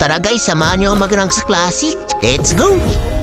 Tara guys, samahan niyo ako mag-rank sa klase. Let's go!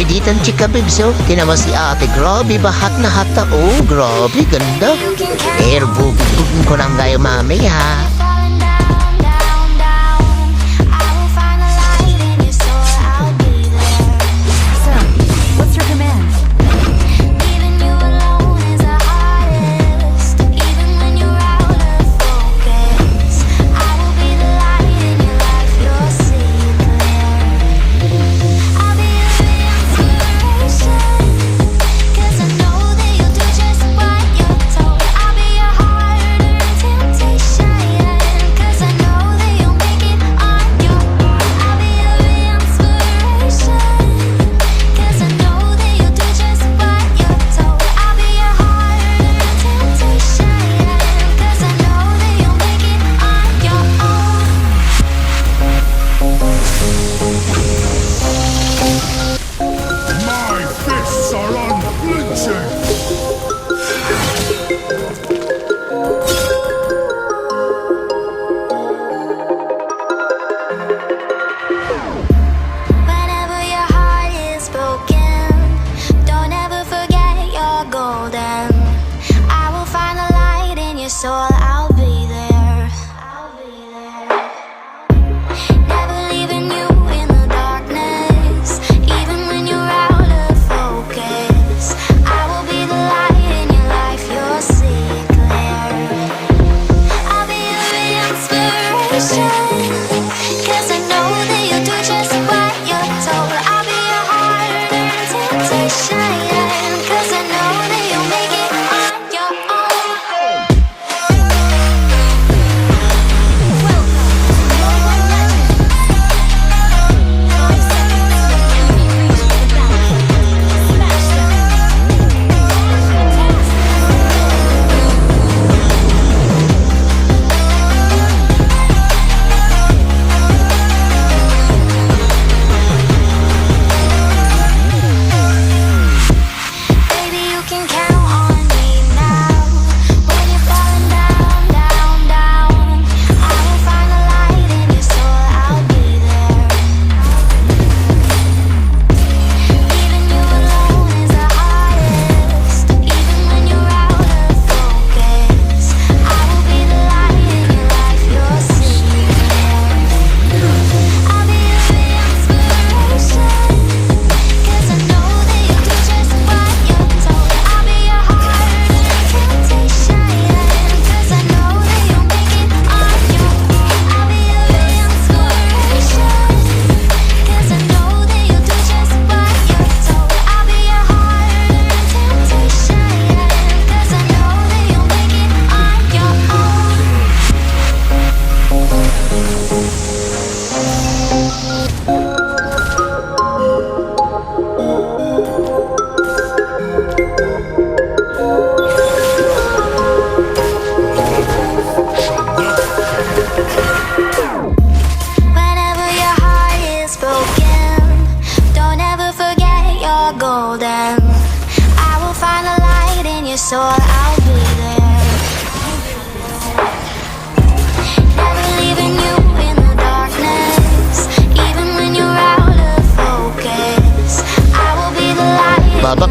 Nabigitan chika bibs oh. Tinama si ate. Grabe, bahat na hata. Oh, grabe, ganda. Air book. Bugin ko lang kayo mamaya.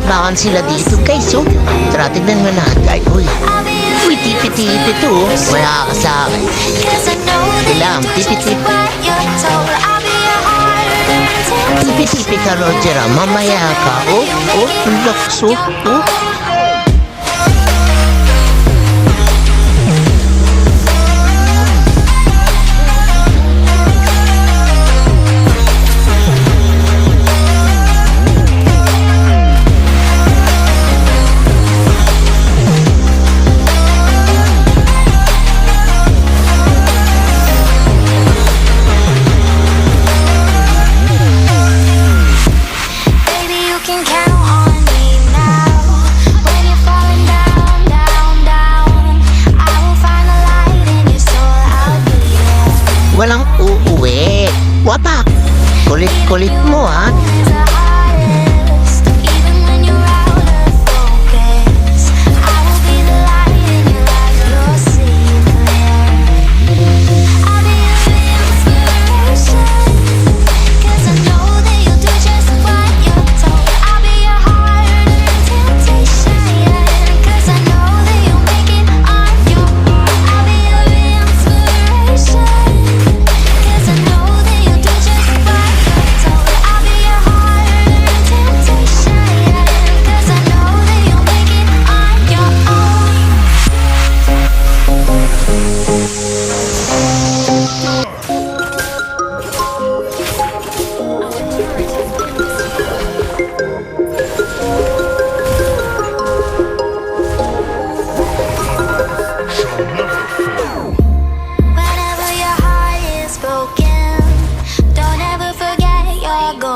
Nagbabakbakan sila dito guys, oh. Tara, tignan mo natin guys. Uy, uy, tipi-tipi oh. Wala ka sa akin. Kailangan, Tipi-tipi ka, Roger, ah. Mamaya ka, oh. Oh, ang lakas, oh.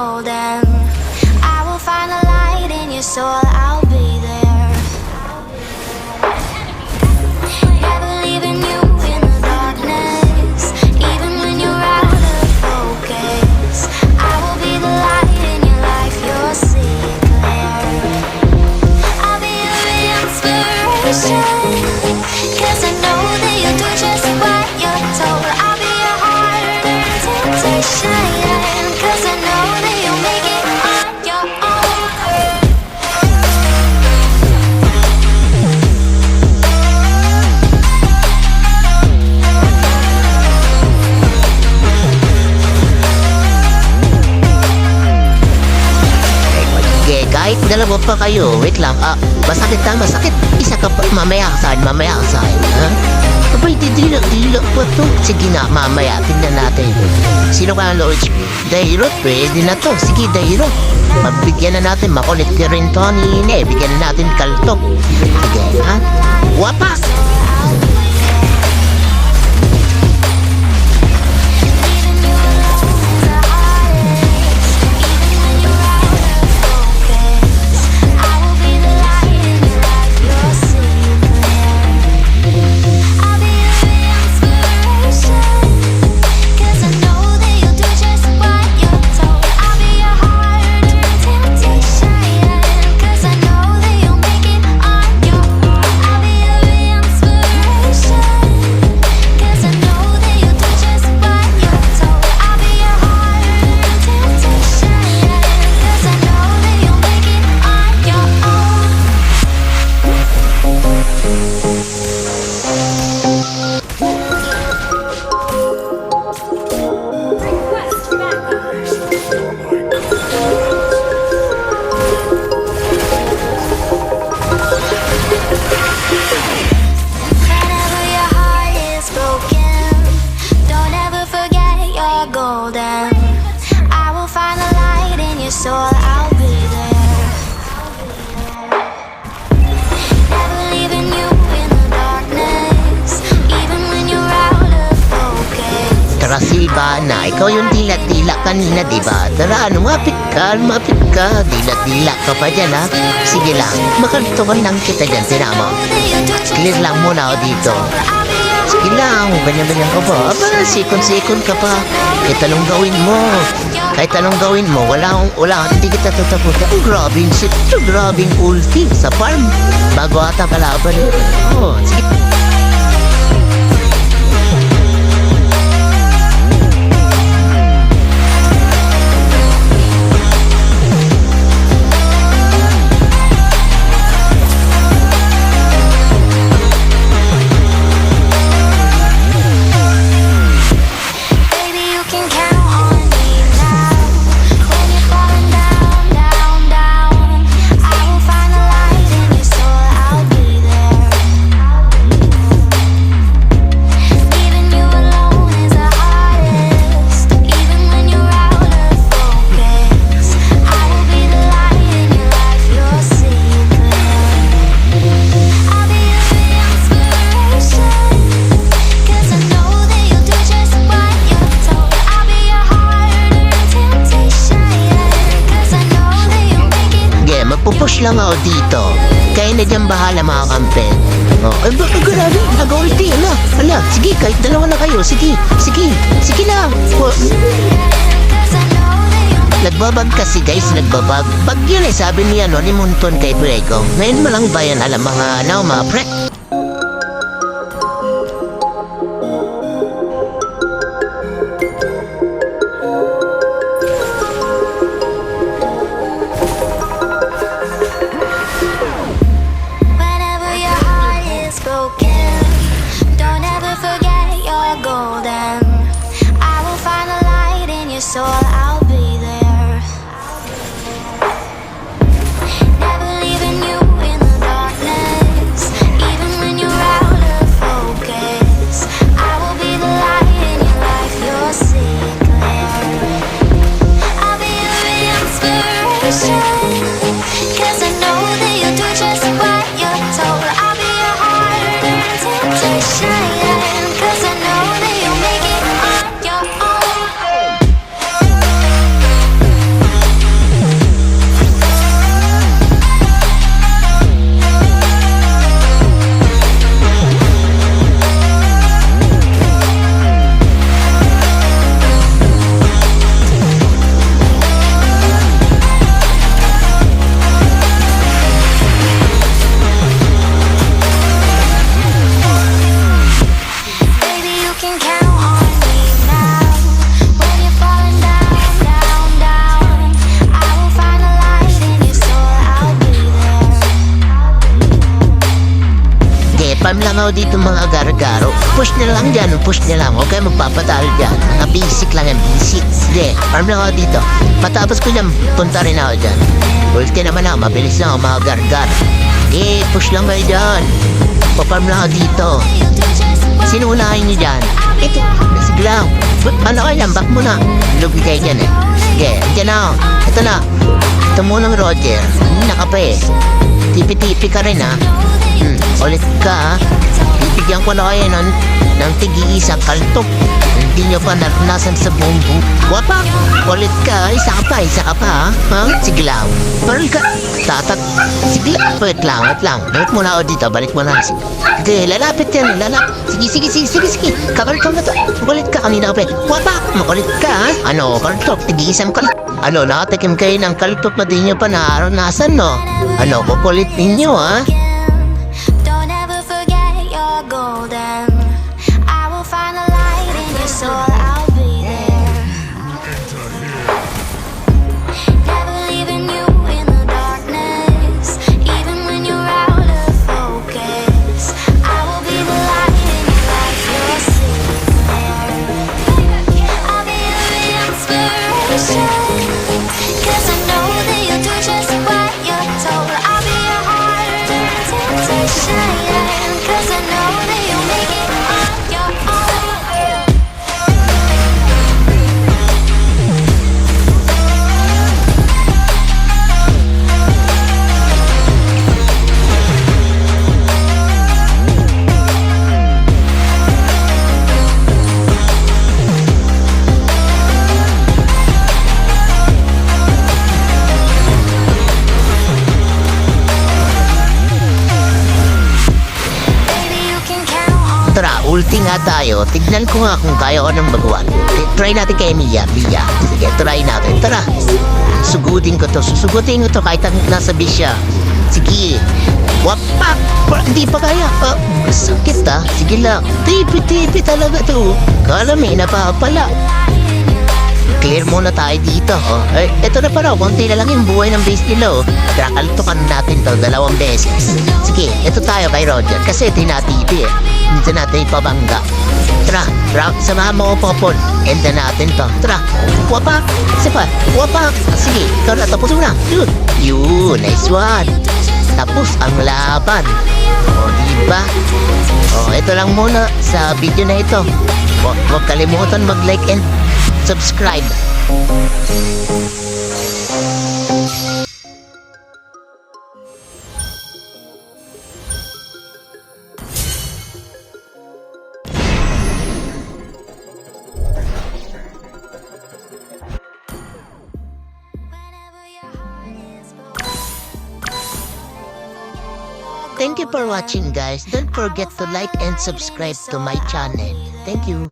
Golden. I will find the light in your soul, dalawa pa kayo, wait lang. Ah, masakit na, masakit. Isa ka pa, mamaya ka saan, mamaya ka saan, ha? Abay, didila-dila pa to. Sige na, mamaya, tingnan natin. Sino ka ang Lord? Dairo, pwede na to. Sige, Dairo. Mabigyan na natin, makulit ka rin to, Nine. Bigyan na natin kaltok. Sige, ha? Wapas! Oh my God. Kanina, di ba? Tara, lumapit ka, lumapit ka. Dilat-dila ka pa dyan, ha? Sige lang, makantukan lang kita dyan, tinama. Clear lang muna ako dito. Sige lang, ganyan-ganyan ka pa. Aba, sikon-sikon ka pa. Kahit anong gawin mo. Kahit anong gawin mo, wala akong, wala akong, hindi kita tatapusin. Ang grabing shit, ang grabing ulti sa farm. Bago ata kalaban. Oh, sige. Lang ako dito. Kaya na dyan bahala mga kampe. Oh, ay baka grabe, nag-ulti, ala, ala, sige, kahit dalawa na kayo, sige, sige, sige lang. Oh, Nagbabag kasi guys, nagbabag. Pag yun eh, sabi ni ano, ni Munton kay Prego. Ngayon mo lang ba yan alam mga, ano, mga pre? Soul, ako dito mga gargaro. Push na lang dyan, push na lang. Huwag kayo magpapadal dyan. Mga basic lang yan, basic. Hindi, pam lang ako dito. Patapos ko dyan, punta rin ako dyan. Ulti naman ako, mabilis lang ako mga gargar. Eh, push lang kayo dyan. Paparm lang ako dito. You'll do just what Sino unahin niyo dyan? Your Sige lang. Ano kayo lang, back muna. Lugi kayo dyan eh. Sige, dyan ako. Ito na. Ito munang Roger. Hindi na ka pa eh. Tipi-tipi ka rin ha. Hmm, ulit ka. Bibigyan ko na kayo ng, ng tigi-isang kaltok. Hindi nyo pa naranasan sa buong buong. Wapa! Ulit ka. Isa ka pa, isa ka pa ha. ha? Sige lang. Parang ka. Tatat. Sige. Wait lang, wait lang. Balik muna ako dito. Balik muna. Sige, Sige, lalapit yan. Lalapit. Sige, sige, sige, sige, sige. Kakaltok na to. Makulit ka kanina ka pa. eh. Wapa! Makulit ka ha. Ano, kaltok. Tigi-isang kaltok. Ano, nakatikim kayo ng kaltok na di nyo pa naranasan, no? Ano, kukulit ninyo, ha? Sick. Ulti nga tayo. Tignan ko nga kung kaya ko ng baguhan. T- Try natin kay Mia. Mia. Sige, try natin. Tara. Sugudin ko to. Susugutin ko to kahit ang nasa bisya. Sige. Wapak! Pa, hindi pa kaya. Ah, sakit ah. Sige lang. Tipi-tipi talaga to. Kala may napapala. Clear muna tayo dito. Oh. Eh, ito na para. Konti na lang yung buhay ng base nila. Oh. Kakaltukan natin to dalawang beses. Sige, ito tayo kay Roger. Kasi ito yung natipi eh. Hindi natin ipabangga. Tara, Ra, samahan mo ko Popol. Enda natin to. Tara, wapak. Isa pa, wapak. Sige, ikaw na, tapos mo na. Yun, yun, nice one. Tapos ang laban. O, diba? O, ito lang muna sa video na ito. Huwag kalimutan mag-like and subscribe. Thank you for watching guys. Don't forget to like and subscribe to my channel. Thank you.